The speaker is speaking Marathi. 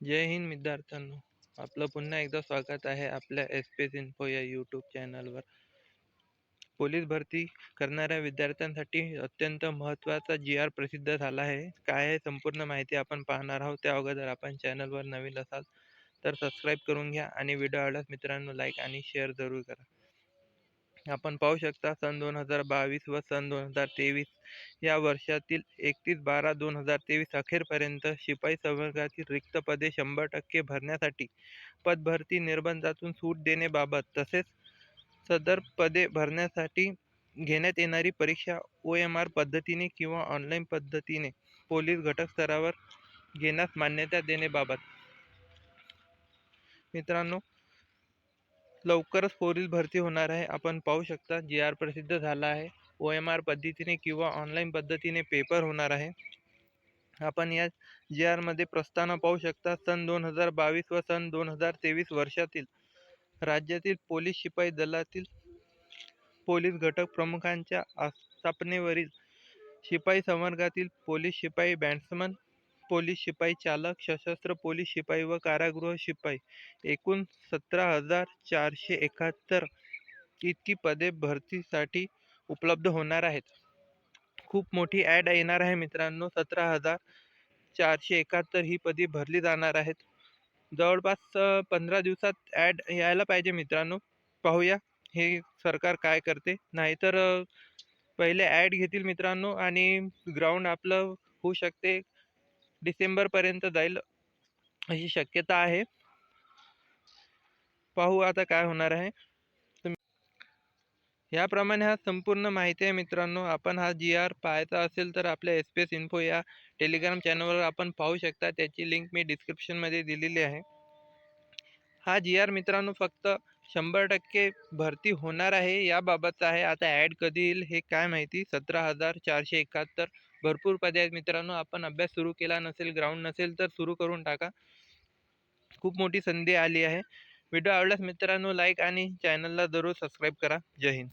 जय हिंद विद्यार्थ्यांनो आपलं पुन्हा एकदा स्वागत आहे आपल्या एस पी एस इन्फो या यूट्यूब चॅनलवर पोलीस भरती करणाऱ्या विद्यार्थ्यांसाठी अत्यंत महत्त्वाचा जी आर प्रसिद्ध झाला आहे. काय आहे संपूर्ण माहिती आपण पाहणार आहोत. त्या अगोदर आपण चॅनलवर नवीन असाल तर सबस्क्राईब करून घ्या आणि व्हिडिओ आवडल्यास मित्रांनो लाईक आणि शेअर जरूर करा. आपण पाहू शकता सन दोन हजार बावीस व सन दोन हजार तेवीस या वर्षातील एकतीस बारा दोन हजार तेवीस अखेरपर्यंत शिपाई संवर्गातील रिक्त पदे शंभर टक्के भरण्यासाठी पदभरती निर्बंधातून सूट देण्याबाबत तसेच सदर पदे भरण्यासाठी घेण्यात येणारी परीक्षा ओ एम आर पद्धतीने किंवा ऑनलाईन पद्धतीने पोलीस घटक स्तरावर घेण्यास मान्यता देण्याबाबत. मित्रांनो लवकरच पोलीस भरती होणार आहे. आपण पाहू शकता जी आर प्रसिद्ध झाला आहे. ओ एम आर पद्धतीने किंवा ऑनलाईन पद्धतीने पेपर होणार आहे. आपण या जी आरमध्ये प्रस्तावना पाहू शकता सन दोन हजार बावीस व सन दोन हजार तेवीस वर्षातील राज्यातील पोलीस शिपाई दलातील पोलीस घटक प्रमुखांच्या आस्थापनेवरील शिपाई संवर्गातील पोलीस शिपाई बॅट्समन पोलीस शिपाई चालक सशस्त्र पोलीस शिपाई व कारागृह शिपाई. एकूण सतरा हजार चारशे एकाहत्तर इतकी पदे भरतीसाठी उपलब्ध होणार आहेत. खूप मोठी ॲड येणार आहे मित्रांनो. सतरा हजार चारशे एकाहत्तर ही पदे भरली जाणार आहेत. जवळपास पंधरा दिवसात ॲड यायला पाहिजे मित्रांनो. पाहूया हे सरकार काय करते. नाहीतर पहिले ॲड घेतील मित्रांनो आणि ग्राउंड आपलं होऊ शकते. डिसेंबरपर्यंत जाईल अशी शक्यता आहे. पाहू आता काय होणार आहे. याप्रमाणे हा संपूर्ण माहिती आहे मित्रांनो. आपण हा जी आर पाहायचा असेल तर आपल्या एस पी एस इन्फो या टेलिग्राम चॅनलवर आपण पाहू शकता. त्याची लिंक मी डिस्क्रिप्शनमध्ये दिलेली आहे. हा जी आर मित्रांनो फक्त शंभर टक्के भरती होणार आहे. याबाबतचा आहे. आता ॲड कधी येईल हे काय माहिती? सतरा हजार चारशे एकाहत्तर भरपूर पदे आहेत मित्रांनो. आपण अभ्यास सुरू केला नसेल ग्राउंड नसेल तर सुरू करून टाका. खूप मोठी संधी आली आहे. व्हिडिओ आवडल्यास मित्रांनो लाईक आणि चॅनलला जरूर सबस्क्राईब करा. जय हिंद.